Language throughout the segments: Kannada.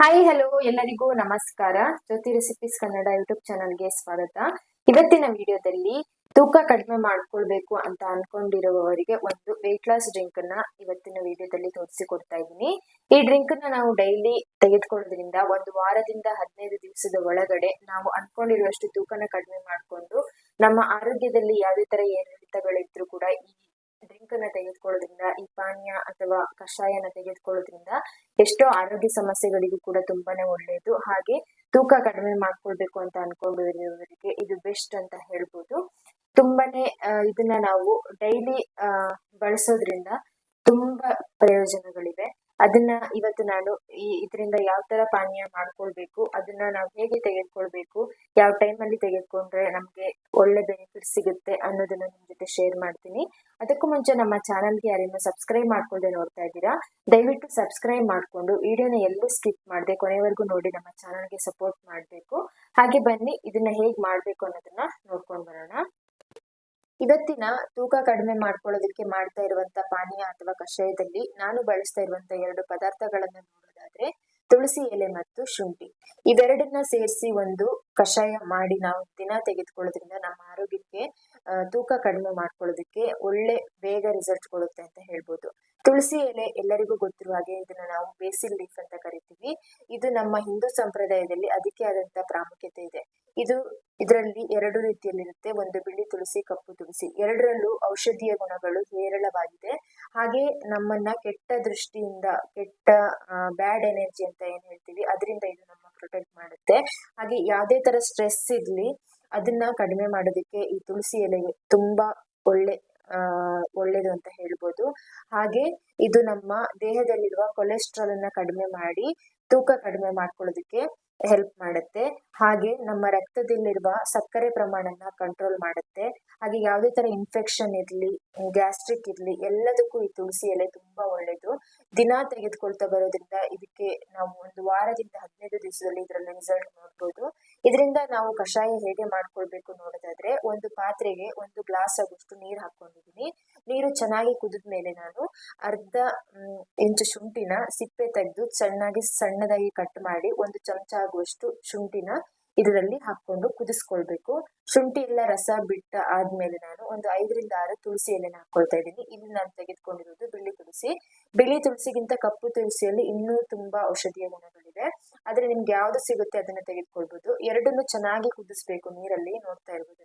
ಹಾಯ್ ಹಲೋ ಎಲ್ಲರಿಗೂ ನಮಸ್ಕಾರ. ಜ್ಯೋತಿ ರೆಸಿಪೀಸ್ ಕನ್ನಡ ಯೂಟ್ಯೂಬ್ ಚಾನಲ್ಗೆ ಸ್ವಾಗತ. ಇವತ್ತಿನ ವಿಡಿಯೋದಲ್ಲಿ ತೂಕ ಕಡಿಮೆ ಮಾಡ್ಕೊಳ್ಬೇಕು ಅಂತ ಅನ್ಕೊಂಡಿರುವವರಿಗೆ ಒಂದು ವೆಯ್ಟ್ ಲಾಸ್ ಡ್ರಿಂಕ್ನ ಇವತ್ತಿನ ವಿಡಿಯೋದಲ್ಲಿ ತೋರಿಸಿಕೊಡ್ತಾ ಇದ್ದೀನಿ. ಈ ಡ್ರಿಂಕ್ನ ನಾವು ಡೈಲಿ ತೆಗೆದುಕೊಳ್ಳೋದ್ರಿಂದ ಒಂದು ವಾರದಿಂದ ಹದಿನೈದು ದಿವಸದ ಒಳಗಡೆ ನಾವು ಅನ್ಕೊಂಡಿರುವಷ್ಟು ತೂಕನ ಕಡಿಮೆ ಮಾಡಿಕೊಂಡು ನಮ್ಮ ಆರೋಗ್ಯದಲ್ಲಿ ಯಾವುದೇ ತರ ಏರಿಳಿತಗಳಿದ್ರು ಕೂಡ ಈ ಡ್ರಿಂಕ್ ಅನ್ನ ತೆಗೆದುಕೊಳ್ಳೋದ್ರಿಂದ, ಈ ಪಾನೀಯ ಅಥವಾ ಕಷಾಯನ ತೆಗೆದುಕೊಳ್ಳೋದ್ರಿಂದ ಎಷ್ಟೋ ಆರೋಗ್ಯ ಸಮಸ್ಯೆಗಳಿಗೂ ಕೂಡ ತುಂಬಾನೇ ಒಳ್ಳೆಯದು ಹಾಗೆ ತೂಕ ಕಡಿಮೆ ಮಾಡ್ಕೊಳ್ಬೇಕು ಅಂತ ಅನ್ಕೊಂಡಿರುವವರಿಗೆ ಇದು ಬೆಸ್ಟ್ ಅಂತ ಹೇಳ್ಬೋದು. ತುಂಬಾನೇ ಇದನ್ನ ನಾವು ಡೈಲಿ ಬಳಸೋದ್ರಿಂದ ತುಂಬಾ ಪ್ರಯೋಜನಗಳಿವೆ ಅದನ್ನ ಇವತ್ತು ನಾನು ಈ ಇದರಿಂದ ಯಾವ ತರ ಪಾನೀಯ ಮಾಡ್ಕೊಳ್ಬೇಕು, ಅದನ್ನ ನಾವು ಹೇಗೆ ತೆಗೆದುಕೊಳ್ಬೇಕು, ಯಾವ ಟೈಮಲ್ಲಿ ತೆಗೆದುಕೊಂಡ್ರೆ ನಮ್ಗೆ ಒಳ್ಳೆ ಬೆನಿಫಿಟ್ ಸಿಗುತ್ತೆ ಅನ್ನೋದನ್ನ ನಿಮ್ ಜೊತೆ ಶೇರ್ ಮಾಡ್ತೀನಿ. ಅದಕ್ಕೂ ಮುಂಚೆ ನಮ್ಮ ಚಾನಲ್ಗೆ ಯಾರೇನು ಸಬ್ಸ್ಕ್ರೈಬ್ ಮಾಡ್ಕೊಳ್ಳದೇ ನೋಡ್ತಾ ಇದ್ದೀರಾ, ದಯವಿಟ್ಟು ಸಬ್ಸ್ಕ್ರೈಬ್ ಮಾಡ್ಕೊಂಡು ವಿಡಿಯೋನ ಎಲ್ಲೂ ಸ್ಕಿಪ್ ಮಾಡದೆ, ಕೊನೆವರೆಗೂ ನೋಡಿ ನಮ್ಮ ಚಾನಲ್ಗೆ ಸಪೋರ್ಟ್ ಮಾಡಬೇಕು. ಹಾಗೆ ಬನ್ನಿ, ಇದನ್ನ ಹೇಗ್ ಮಾಡ್ಬೇಕು ಅನ್ನೋದನ್ನ ನೋಡ್ಕೊಂಡು ಬರೋಣ. ಇವತ್ತಿನ ತೂಕ ಕಡಿಮೆ ಮಾಡ್ಕೊಳ್ಳೋದಕ್ಕೆ ಮಾಡ್ತಾ ಇರುವಂತ ಪಾನೀಯ ಅಥವಾ ಕಷಾಯದಲ್ಲಿ ನಾನು ಬಳಸ್ತಾ ಇರುವಂತ ಎರಡು ಪದಾರ್ಥಗಳನ್ನ ನೋಡೋದಾದ್ರೆ ತುಳಸಿ ಎಲೆ ಮತ್ತು ಶುಂಠಿ. ಇವೆರಡನ್ನ ಸೇರಿಸಿ ಒಂದು ಕಷಾಯ ಮಾಡಿ ನಾವು ದಿನ ತೆಗೆದುಕೊಳ್ಳೋದ್ರಿಂದ ನಮ್ಮ ಆರೋಗ್ಯಕ್ಕೆ ತೂಕ ಕಡಿಮೆ ಮಾಡ್ಕೊಳ್ಳೋದಕ್ಕೆ ಒಳ್ಳೆ ಬೇಗ ರಿಸಲ್ಟ್ ಕೊಡುತ್ತೆ ಅಂತ ಹೇಳ್ಬೋದು. ತುಳಸಿ ಎಲೆ ಎಲ್ಲರಿಗೂ ಗೊತ್ತಿರುವ ಹಾಗೆ ಇದನ್ನ ನಾವು ಬೇಸಿಲ್ ಲೀಫ್ ಅಂತ ಕರಿತೀವಿ. ಇದು ನಮ್ಮ ಹಿಂದೂ ಸಂಪ್ರದಾಯದಲ್ಲಿ ಅದಕ್ಕೆ ಆದಂತ ಪ್ರಾಮುಖ್ಯತೆ ಇದೆ. ಇದು ಇದರಲ್ಲಿ ಎರಡು ರೀತಿಯಲ್ಲಿರುತ್ತೆ. ಒಂದು ಬಿಳಿ ತುಳಸಿ, ಕಪ್ಪು ತುಳಸಿ. ಎರಡರಲ್ಲೂ ಔಷಧೀಯ ಗುಣಗಳು ಹೇರಳವಾಗಿದೆ. ಹಾಗೆ ನಮ್ಮನ್ನ ಕೆಟ್ಟ ದೃಷ್ಟಿಯಿಂದ, ಕೆಟ್ಟ ಬ್ಯಾಡ್ ಎನರ್ಜಿ ಅಂತ ಏನ್ ಹೇಳ್ತೀವಿ, ಅದರಿಂದ ಇದು ನಮ್ಮ ಪ್ರೊಟೆಕ್ಟ್ ಮಾಡುತ್ತೆ. ಹಾಗೆ ಯಾವುದೇ ತರ ಸ್ಟ್ರೆಸ್ ಇರ್ಲಿ, ಅದನ್ನ ಕಡಿಮೆ ಮಾಡೋದಕ್ಕೆ ಈ ತುಳಸಿ ಎಲೆ ತುಂಬಾ ಒಳ್ಳೆ ಒಳ್ಳೆಯದು ಒಳ್ಳೇದು ಅಂತ ಹೇಳ್ಬೋದು. ಹಾಗೆ ಇದು ನಮ್ಮ ದೇಹದಲ್ಲಿರುವ ಕೊಲೆಸ್ಟ್ರಾಲ್ ಅನ್ನ ಕಡಿಮೆ ಮಾಡಿ ತೂಕ ಕಡಿಮೆ ಮಾಡ್ಕೊಳ್ಳೋದಕ್ಕೆ ಹೆಲ್ಪ್ ಮಾಡುತ್ತೆ. ಹಾಗೆ ನಮ್ಮ ರಕ್ತದಲ್ಲಿರುವ ಸಕ್ಕರೆ ಪ್ರಮಾಣನ ಕಂಟ್ರೋಲ್ ಮಾಡುತ್ತೆ. ಹಾಗೆ ಯಾವುದೇ ತರ ಇನ್ಫೆಕ್ಷನ್ ಇರ್ಲಿ ಗ್ಯಾಸ್ಟ್ರಿಕ್ ಇರಲಿ, ಎಲ್ಲದಕ್ಕೂ ಈ ತುಳಸಿ ಎಲೆ ತುಂಬಾ ಒಳ್ಳೇದು. ದಿನ ತೆಗೆದುಕೊಳ್ತಾ ಬರೋದ್ರಿಂದ ಇದಕ್ಕೆ ನಾವು ಒಂದು ವಾರದಿಂದ ಹದಿನೈದು ದಿವಸದಲ್ಲಿ ಇದರಲ್ಲಿ ರಿಸಲ್ಟ್ ನೋಡ್ಬೋದು. ಇದರಿಂದ ನಾವು ಕಷಾಯ ಹೇಗೆ ಮಾಡ್ಕೊಳ್ಬೇಕು ನೋಡೋದಾದ್ರೆ, ಒಂದು ಪಾತ್ರೆಗೆ ಒಂದು ಗ್ಲಾಸ್ ಆಗುವಷ್ಟು ನೀರು ಹಾಕೊಂಡಿದ್ದೀನಿ ನೀರು ಚೆನ್ನಾಗಿ ಕುದಿದ ಮೇಲೆ ನಾನು ಅರ್ಧ ಇಂಚು ಶುಂಠಿನ ಸಿಪ್ಪೆ ತೆಗೆದು ಚೆನ್ನಾಗಿ ಸಣ್ಣದಾಗಿ ಕಟ್ ಮಾಡಿ ಒಂದು ಚಮಚ ಆಗುವಷ್ಟು ಶುಂಠಿನ ಇದರಲ್ಲಿ ಹಾಕೊಂಡು ಕುದಿಸ್ಕೊಳ್ಬೇಕು. ಶುಂಠಿ ಎಲ್ಲ ರಸ ಬಿಟ್ಟ ಆದ್ಮೇಲೆ ನಾನು ಒಂದು ಐದರಿಂದ ಆರು ತುಳಸಿ ಎಲೆನ ಹಾಕೊಳ್ತಾ ಇದ್ದೀನಿ. ಇಲ್ಲಿ ನಾನು ತೆಗೆದುಕೊಂಡಿರೋದು ಬಿಳಿ ತುಳಸಿ. ಬಿಳಿ ತುಳಸಿಗಿಂತ ಕಪ್ಪು ತುಳಸಿಯಲ್ಲಿ ಇನ್ನೂ ತುಂಬಾ ಔಷಧೀಯ ಗುಣಗಳಿವೆ. ಆದ್ರೆ ನಿಮ್ಗೆ ಯಾವ್ದು ಸಿಗುತ್ತೆ ಅದನ್ನ ತೆಗೆದುಕೊಳ್ಬಹುದು ಎರಡನ್ನು ಚೆನ್ನಾಗಿ ಕುದಿಸ್ಬೇಕು ನೀರಲ್ಲಿ, ನೋಡ್ತಾ ಇರ್ಬೋದು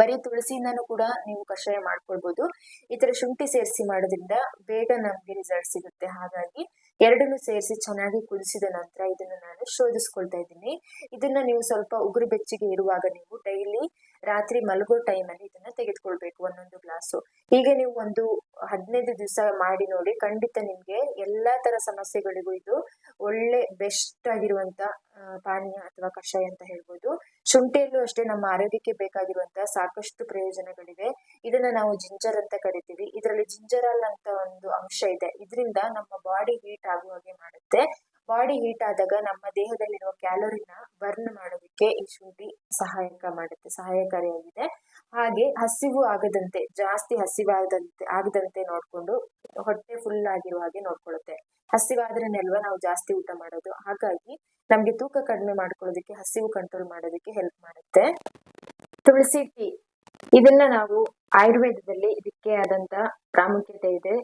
ಬರೀ ತುಳಸಿಯಿಂದನೂ ಕೂಡ ನೀವು ಕಷಾಯ ಮಾಡ್ಕೊಳ್ಬಹುದು ಈ ತರ ಶುಂಠಿ ಸೇರಿಸಿ ಮಾಡೋದ್ರಿಂದ ಬೇಗ ನಮ್ಗೆ ರಿಸಲ್ಟ್ ಸಿಗುತ್ತೆ. ಹಾಗಾಗಿ ಎರಡನ್ನು ಸೇರಿಸಿ ಚೆನ್ನಾಗಿ ಕುದಿಸಿದ ನಂತರ ಇದನ್ನ ನಾನು ಶೋಧಿಸ್ಕೊಳ್ತಾ ಇದ್ದೀನಿ. ಇದನ್ನ ನೀವು ಸ್ವಲ್ಪ ಉಗುರು ಬೆಚ್ಚಗೆ ಇರುವಾಗ ನೀವು ಡೈಲಿ ರಾತ್ರಿ ಮಲಗೋ ಟೈಮಲ್ಲಿ ಇದನ್ನ ತೆಗೆದುಕೊಳ್ಬೇಕು ಒಂದೊಂದು ಗ್ಲಾಸು ಹೀಗೆ ನೀವು ಒಂದು ಹದಿನೈದು ದಿವಸ ಮಾಡಿ ನೋಡಿ, ಖಂಡಿತ ನಿಮ್ಗೆ ಎಲ್ಲಾ ತರ ಸಮಸ್ಯೆಗಳಿಗೂ ಇದು ಒಳ್ಳೆ ಬೆಸ್ಟ್ ಆಗಿರುವಂತ ಪಾನೀಯ ಅಥವಾ ಕಷಾಯ ಅಂತ ಹೇಳ್ಬೋದು. ಶುಂಠಿಯಲ್ಲೂ ಅಷ್ಟೇ ನಮ್ಮ ಆರೋಗ್ಯಕ್ಕೆ ಬೇಕಾಗಿರುವಂತಹ ಸಾಕಷ್ಟು ಪ್ರಯೋಜನಗಳಿವೆ. ಇದನ್ನ ನಾವು ಜಿಂಜರ್ ಅಂತ ಕರಿತೀವಿ. ಇದರಲ್ಲಿ ಜಿಂಜರಲ್ ಅಂತ ಒಂದು ಅಂಶ ಇದೆ. ಇದರಿಂದ ನಮ್ಮ ಬಾಡಿ ಹೀಟ್ ಆಗುವ ಹಾಗೆ ಮಾಡುತ್ತೆ. ಬಾಡಿ ಹೀಟ್ ಆದಾಗ ನಮ್ಮ ದೇಹದಲ್ಲಿರುವ ಕ್ಯಾಲೋರಿನ ಬರ್ನ್ ಮಾಡೋದಕ್ಕೆ ಈ ಶುಂಠಿ ಸಹಾಯಕ ಮಾಡುತ್ತೆ, ಸಹಾಯಕಾರಿಯಾಗಿದೆ. ಹಾಗೆ ಹಸಿವು ಆಗದಂತೆ, ಜಾಸ್ತಿ ಹಸಿವಾಗದಂತೆ, ಆಗದಂತೆ ನೋಡಿಕೊಂಡು ಹೊಟ್ಟೆ ಫುಲ್ ಆಗಿರುವ ಹಾಗೆ ನೋಡ್ಕೊಳ್ಳುತ್ತೆ. ಹಸಿವಾದ್ರೇನೆಲ್ವಾ ನಾವು ಜಾಸ್ತಿ ಊಟ ಮಾಡೋದು. ಹಾಗಾಗಿ ನಮ್ಗೆ ತೂಕ ಕಡಿಮೆ ಮಾಡ್ಕೊಳ್ಳೋದಕ್ಕೆ, ಹಸಿವು ಕಂಟ್ರೋಲ್ ಮಾಡೋದಕ್ಕೆ ಹೆಲ್ಪ್ ಮಾಡುತ್ತೆ. ತುಳಸಿ ಟೀ. ಇದನ್ನ ನಾವು ಆಯುರ್ವೇದದಲ್ಲಿ ಇದಕ್ಕೆ ಆದಂತ ಪ್ರಾಮುಖ್ಯತೆ ಇದೆ.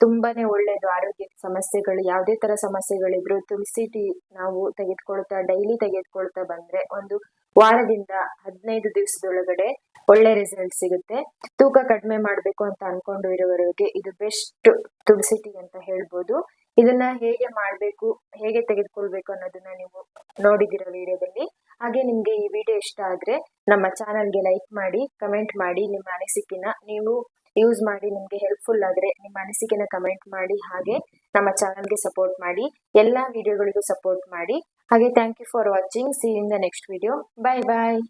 ತುಂಬಾನೇ ಒಳ್ಳೇದು. ಆರೋಗ್ಯ ಸಮಸ್ಯೆಗಳು, ಯಾವುದೇ ತರ ಸಮಸ್ಯೆಗಳಿದ್ರು ತುಳಸಿ ಟೀ ನಾವು ತೆಗೆದುಕೊಳ್ತಾ, ಡೈಲಿ ತೆಗೆದುಕೊಳ್ತಾ ಬಂದ್ರೆ ಒಂದು ವಾರದಿಂದ ಹದಿನೈದು ದಿವಸದೊಳಗಡೆ ಒಳ್ಳೆ ರಿಸಲ್ಟ್ ಸಿಗುತ್ತೆ. ತೂಕ ಕಡಿಮೆ ಮಾಡ್ಬೇಕು ಅಂತ ಅನ್ಕೊಂಡು ಇರೋವರಿಗೆ ಇದು ಬೆಸ್ಟ್ ತುಳಸಿ ಟೀ ಅಂತ ಹೇಳ್ಬೋದು. ಇದನ್ನ ಹೇಗೆ ಮಾಡ್ಬೇಕು, ಹೇಗೆ ತೆಗೆದುಕೊಳ್ಬೇಕು ಅನ್ನೋದನ್ನ ನೀವು ನೋಡಿದಿರೋ ವಿಡಿಯೋದಲ್ಲಿ. ಹಾಗೆ ನಿಮ್ಗೆ ಈ ವಿಡಿಯೋ ಇಷ್ಟ ಆದ್ರೆ ನಮ್ಮ ಚಾನಲ್ಗೆ ಲೈಕ್ ಮಾಡಿ ಕಮೆಂಟ್ ಮಾಡಿ ನಿಮ್ಮ ಅನಿಸಿಕೆನ ನೀವು ಯೂಸ್ ಮಾಡಿ ನಿಮ್ಗೆ ಹೆಲ್ಪ್ಫುಲ್ ಆದ್ರೆ ನಿಮ್ಮ ಅನಿಸಿಕೆನ ಕಮೆಂಟ್ ಮಾಡಿ, ಹಾಗೆ ನಮ್ಮ ಚಾನಲ್ಗೆ ಸಪೋರ್ಟ್ ಮಾಡಿ, ಎಲ್ಲಾ ವಿಡಿಯೋಗಳಿಗೂ ಸಪೋರ್ಟ್ ಮಾಡಿ. ಹಾಗೆ thank you for watching see in the next video bye bye